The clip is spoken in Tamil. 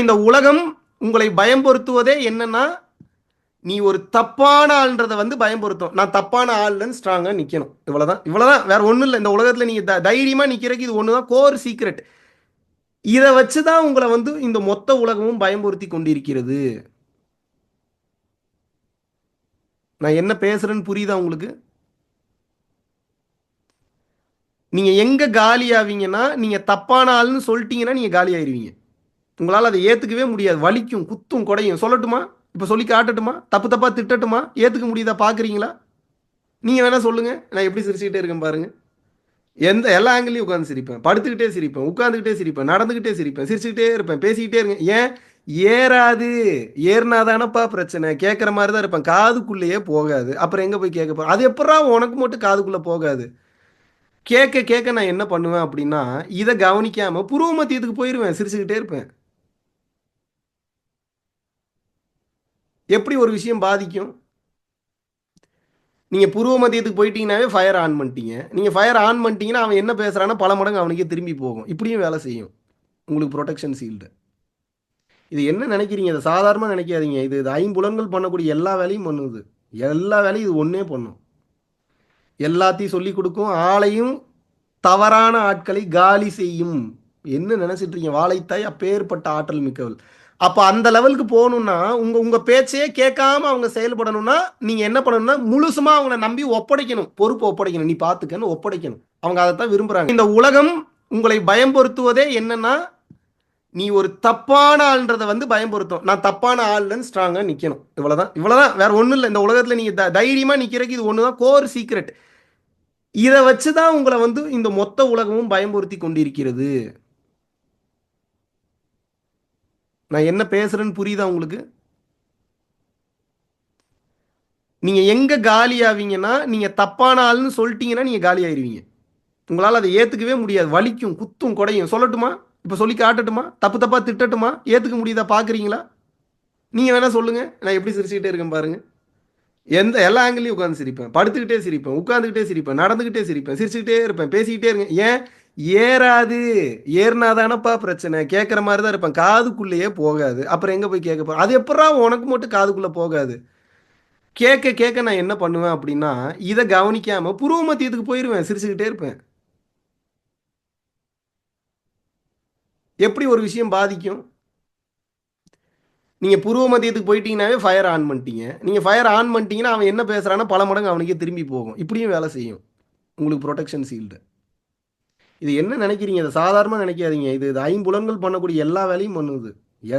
இந்த உலகம் உங்களை பயம்பொருத்துவதே என்னன்னா நீ ஒரு தப்பான ஆள்ன்றதை வந்து பயம்பொருத்தும். நான் தப்பான ஆள்லன்னு ஸ்ட்ராங்காக நிக்கணும். இவ்வளோதான் இவ்வளோதான் வேற ஒன்றும் இல்லை. இந்த உலகத்தில் நீங்கள் த- தைரியமாக நிற்கிறக்கு இது தான் கோர் சீக்ரெட் இதை வச்சு தான் உங்களை வந்து இந்த மொத்த உலகமும் பயம்பொருத்தி கொண்டிருக்கிறது. நான் என்ன பேசுறேன்னு புரியுதா உங்களுக்கு? நீங்க எங்க காலி ஆவீங்கன்னா நீங்க தப்பான ஆள்னு சொல்லிட்டீங்கன்னா நீங்க காலி ஆயிருவீங்க. உங்களால் அதை ஏற்றுக்கவே முடியாது. வலிக்கும் குத்தும் குடையும். சொல்லட்டுமா? இப்போ சொல்லி காட்டட்டுமா? தப்பு தப்பாக திட்டட்டுமா? ஏற்றுக்க முடியுதா? பார்க்குறீங்களா நீங்கள் வேணால் சொல்லுங்கள் நான் எப்படி சிரிச்சுக்கிட்டே இருக்கேன் பாருங்கள் எந்த எல்லா ஆங்கிலையும் உட்காந்து சிரிப்பேன். படுத்துக்கிட்டே சிரிப்பேன். உட்காந்துக்கிட்டே சிரிப்பேன். நடந்துக்கிட்டே சிரிப்பேன். சிரிச்சுக்கிட்டே இருப்பேன். பேசிக்கிட்டே இருங்க ஏன்? ஏறாது. ஏறினாதானப்பா பிரச்சனை? கேட்குற மாதிரி தான் இருப்பேன். காதுக்குள்ளேயே போகாது. அப்புறம் எங்கே போய் கேட்க போகிறேன் அது எப்படா உனக்கு மட்டும் காதுக்குள்ளே போகாது? கேட்க கேட்க நான் என்ன பண்ணுவேன் அப்படின்னா இதை கவனிக்காமல் புருவ மத்தியத்துக்கு போயிடுவேன் சிரிச்சுக்கிட்டே இருப்பேன். எப்படி ஒரு விஷயம் பாதிக்கும்? நீங்கள் பூர்வ மதியத்துக்கு போயிட்டீங்கன்னாவே ஃபயர் ஆன் பண்ணிட்டீங்க. நீங்கள் ஃபயர் ஆன் பண்ணிட்டீங்கன்னா அவன் என்ன பேசுகிறானோ பல மடங்கு அவனுக்கே திரும்பி போகும். இப்படியும் வேலை செய்யும். உங்களுக்கு ப்ரொடெக்ஷன் சீல்டு இது என்ன நினைக்கிறீங்க? இதை சாதாரணமாக நினைக்காதீங்க. இது இது ஐம்புலன்கள் பண்ணக்கூடிய எல்லா வேலையும் பண்ணுது. எல்லா வேலையும் இது ஒன்றே பண்ணும். எல்லாத்தையும் சொல்லி கொடுக்கும். ஆளையும் தவறான ஆட்களை காலி செய்யும். என்ன நினைச்சிட்டு இருக்கீங்க? வாழைத்தாய் அப்பேற்பட்ட ஆற்றல் மிக்கவள். அப்போ அந்த லெவலுக்கு போகணும்னா உங்க உங்க பேச்சையே கேட்காம அவங்க செயல்படணும்னா நீங்க என்ன பண்ணணும்னா முழுசுமா அவங்கள நம்பி ஒப்படைக்கணும். பொறுப்பு ஒப்படைக்கணும். நீ பாத்துக்கன்னு ஒப்படைக்கணும். அவங்க அதைத்தான் விரும்புறாங்க. இந்த உலகம் உங்களை பயம்பொருத்துவதே என்னன்னா நீ ஒரு தப்பான ஆள்ன்றதை வந்து பயம்பொருத்தும். நான் தப்பான ஆள்லன்னு ஸ்ட்ராங்காக நிற்கணும் இவ்வளோதான் இவ்வளோதான் வேற ஒன்றும் இல்லை. இந்த உலகத்தில் நீங்கள் த- தைரியமாக நிக்கிறதுக்கு இது தான் கோர் சீக்ரெட் இதை வச்சு தான் உங்களை வந்து இந்த மொத்த உலகமும் பயம்பொருத்தி கொண்டிருக்கிறது. நான் என்ன பேசுறேன்னு புரியுதா உங்களுக்கு? நீங்க எங்க காலி ஆவீங்கன்னா நீங்க தப்பான ஆள்னு சொல்லிட்டீங்கன்னா நீங்க காலி ஆயிருவீங்க உங்களால் அதை ஏத்துக்கவே முடியாது. வலிக்கும் குத்தும் குடையும். சொல்லட்டுமா? இப்போ சொல்லி காட்டட்டுமா? தப்பு தப்பா திட்டட்டுமா? ஏத்துக்க முடியுதா? பாக்குறீங்களா? நீங்க வேணா சொல்லுங்க. நான் எப்படி சிரிச்சுக்கிட்டே இருக்கேன் பாருங்க. எந்த எல்லா ஆங்கிலையும் உட்காந்து சிரிப்பேன். படுத்துக்கிட்டே சிரிப்பேன். உட்காந்துக்கிட்டே சிரிப்பேன். நடந்துக்கிட்டே சிரிப்பேன். சிரிச்சுக்கிட்டே இருப்பேன். பேசிக்கிட்டே இருக்கேன். ஏன்? ஏறாது. ஏறினாதானப்பா பிரச்சனை. கேட்குற மாதிரி தான் இருப்பேன். காதுக்குள்ளேயே போகாது. அப்புறம் எங்கே போய் கேட்க போகிறேன் அது எப்படா உனக்கு மட்டும் காதுக்குள்ளே போகாது? கேட்க கேட்க நான் என்ன பண்ணுவேன் அப்படின்னா இதை கவனிக்காம புருவ மத்தியத்துக்கு போயிடுவேன் சிரிச்சுக்கிட்டே இருப்பேன். எப்படி ஒரு விஷயம் பாதிக்கும்? நீங்கள் புருவ மத்தியத்துக்கு போயிட்டீங்கன்னாவே ஃபயர் ஆன் பண்ணிட்டீங்க. நீங்கள் ஃபயர் ஆன் பண்ணிட்டீங்கன்னா அவன் என்ன பேசுகிறான்னா பல மடங்கு அவனுக்கே திரும்பி போகும். இப்படியும் வேலை செய்யும். உங்களுக்கு ப்ரொடெக்ஷன் சீல்டு இது என்ன நினைக்கிறீங்க? இதை சாதாரணமாக நினைக்காதீங்க. இது இது ஐம்புலன்கள் பண்ணக்கூடிய எல்லா வேலையும் பண்ணுது.